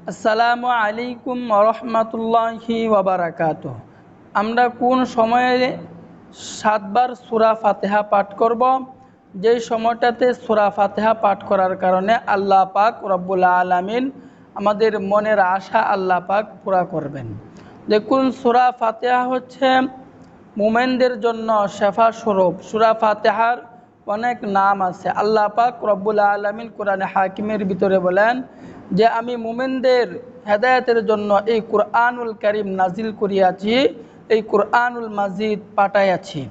আসসালামু আলাইকুম রহমতুল্লাহি ওবরাকাত আমরা কোন সময়ে সাতবার সুরা ফাতেহা পাঠ করব? যেই সময়টাতে সুরা ফাতেহা পাঠ করার কারণে আল্লাহ পাক রব্বুল আলমিন আমাদের মনের আশা আল্লাহ পাক পুরা করবেন। দেখুন, সুরা ফাতেহা হচ্ছে মোমেনদের জন্য শেফা স্বরূপ। সুরা ফাতেহার অনেক নাম আছে। আল্লাহ পাক রব্বুল আলমিন কোরআনে হাকিমের ভিতরে বলেন যে আমি মুমেনদের হেদায়তের জন্য এই কোরআনুল করিম নাজিল করিয়াছি, এই কোরআনুল মাজিদ পাঠাইয়াছি।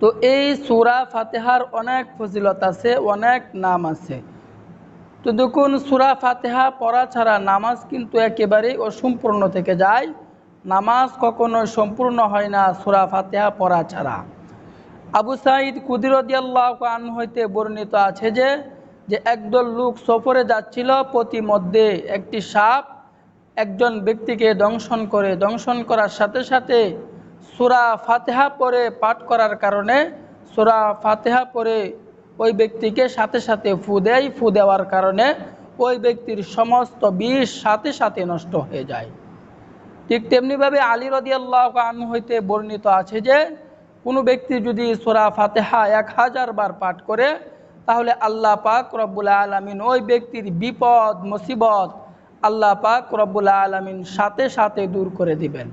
তো এই সুরা ফাতেহার অনেক ফজিলত আছে, অনেক নাম আছে। তো দেখুন, সুরা ফাতেহা পড়া ছাড়া নামাজ কিন্তু একেবারেই অসম্পূর্ণ থেকে যায়। নামাজ কখনোই সম্পূর্ণ হয় না সুরা ফাতেহা পড়া ছাড়া। আবু সাইদ কুদিরদিয়াল্লাহ আন হইতে বর্ণিত আছে যে যে একদল লোক সফরে যাচ্ছিল প্রতিমধ্যে একটি সাপ একজন ব্যক্তিকে দংশন করে। দংশন করার সাথে সাথে সুরা ফাতেহা পরে পাঠ করার কারণে সুরা ফাতেহা পরে ওই ব্যক্তিকে সাথে সাথে ফু দেয়। ফু দেওয়ার কারণে ওই ব্যক্তির সমস্ত বিষ সাথে সাথে নষ্ট হয়ে যায়। ঠিক তেমনিভাবে আলী রদিয়াল্লাহ আন হইতে বর্ণিত আছে যে, কোনো ব্যক্তি যদি সোরা ফাতেহা এক হাজার বার পাঠ করে তাহলে আল্লাহ পাক রব্বুল আলমিন ওই ব্যক্তির বিপদ, মুসিবত আল্লাহ পাক রব্বুল আলমিন সাথে সাথে দূর করে দিবেন।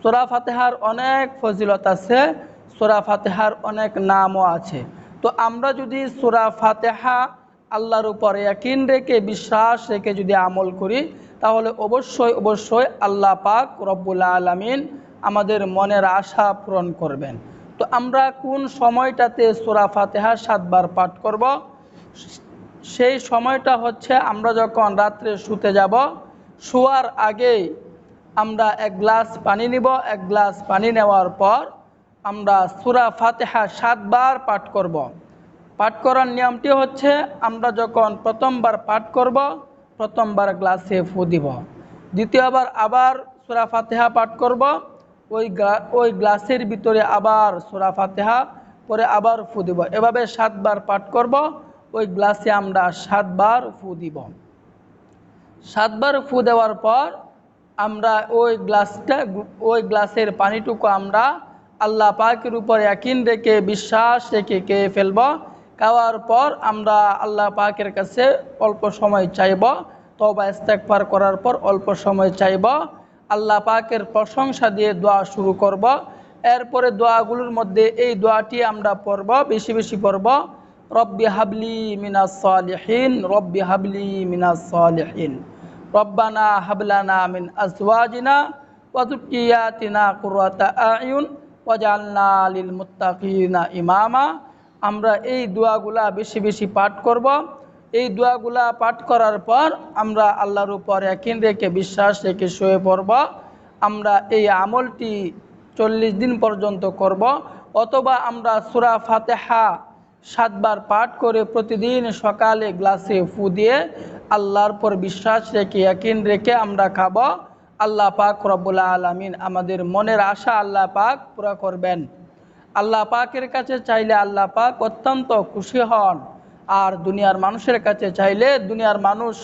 সোরা ফাতেহার অনেক ফজিলত আছে, সোরা ফাতেহার অনেক নামও আছে। তো আমরা যদি সোরা ফাতেহা আল্লাহর উপরে একিন রেখে, বিশ্বাস রেখে যদি আমল করি, তাহলে অবশ্যই অবশ্যই আল্লাহ পাক রব্বুল আলমিন আমাদের মনের আশা পূরণ করবেন। তো আমরা কোন সময়টাতে সোরা ফাতেহা সাতবার পাঠ করব? সেই সময়টা হচ্ছে আমরা যখন রাত্রে শুতে যাব, শোয়ার আগে আমরা এক গ্লাস পানি নিব। এক গ্লাস পানি নেওয়ার পর আমরা সুরা ফাতেহা সাতবার পাঠ করব। পাঠ করার নিয়মটি হচ্ছে আমরা যখন প্রথমবার পাঠ করব, প্রথমবার গ্লাসে ফু দিব। দ্বিতীয়বার আবার সুরা ফাতেহা পাঠ করব। ওই ওই গ্লাসের ভিতরে আবার সোরা ফাতেহা পরে আবার ফু দিব। এভাবে সাতবার পাঠ করব, ওই গ্লাসে আমরা সাতবার ফু দিব। সাতবার ফু দেওয়ার পর আমরা ওই গ্লাসটা, ওই গ্লাসের পানিটুকু আমরা আল্লাহ পাকের উপর একিন রেখে, বিশ্বাস রেখে কে ফেলব। খাওয়ার পর আমরা আল্লাহ পাকের কাছে অল্প সময় চাইব তবা ইস্তেকবার করার পর অল্প সময় চাইব। আল্লাহ পাকের প্রশংসা দিয়ে দোয়া শুরু করব। এরপরে দোয়াগুলোর মধ্যে এই দোয়াটি আমরা পড়ব, বেশি বেশি পড়ব। রব্বি হাবলি মিনাস সালিহিন, রব্বি হাবলি মিনাস সালিহিন। রব্বানা হাবলানা মিন আজওয়াজিনা ওয়াজুকিয়াতিনা কুরাতা আয়ুন ওয়াজালনা লিল মুত্তাকিনা ইমামা। আমরা এই দোয়াগুলা বেশি বেশি পাঠ করব। এই দোয়াগুলা পাঠ করার পর আমরা আল্লাহর উপর একিন রেখে বিশ্বাস রেখে শুয়ে পড়ব। আমরা এই আমলটি চল্লিশ দিন পর্যন্ত করব। অথবা আমরা সুরা ফাতেহা সাতবার পাঠ করে প্রতিদিন সকালে গ্লাসে ফু দিয়ে আল্লাহর পর বিশ্বাস রেখে একিন রেখে আমরা খাব। আল্লাহ পাক রব্বুল্লা আলমিন আমাদের মনের আশা আল্লাহ পাক পুরা করবেন। আল্লাহ পাকের কাছে চাইলে আল্লাহ পাক অত্যন্ত খুশি হন। আর দুনিয়ার মানুষের কাছে চাইলে দুনিয়ার মানুষ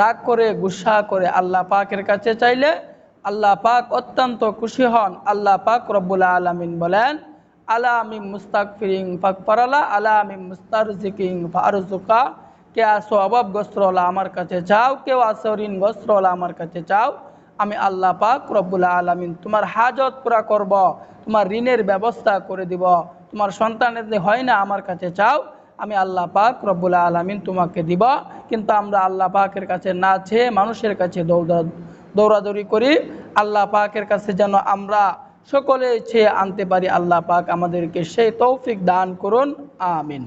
রাগ করে, গুসা করে, আল্লাহ পাকের কাছে চাইলে আল্লাহ পাক অত্যন্ত খুশি হন। আল্লাহ পাক রব্বুল্লা আলমিন বলেন, আলা আমি মুস্তাক ফিরিং ফাক পারালা আলা আমি মুস্তার জিকিং ফারুজুকা কে আসো অভাবগ্রস্তওয়ালা আমার কাছে চাও, কেউ আসো ঋণগ্রস্তওয়ালা আমার কাছে চাও, আমি আল্লাহ পাক রব্বুল্লা আলমিন তোমার হাজত পুরা করব, তোমার ঋণের ব্যবস্থা করে দিব। তোমার সন্তানের হয় না আমার কাছে চাও আমি আল্লাহ পাক রব্বুল আলমিন তোমাকে দিব। কিন্তু আমরা আল্লাহ পাকের কাছে না চেয়ে মানুষের কাছে দৌড়া দৌড়াদৌড়ি করি। আল্লাহ পাকের কাছে যেন আমরা সকলে চেয়ে আনতে পারি। আল্লাহ পাক আমাদেরকে সেই তৌফিক দান করুন। আমিন।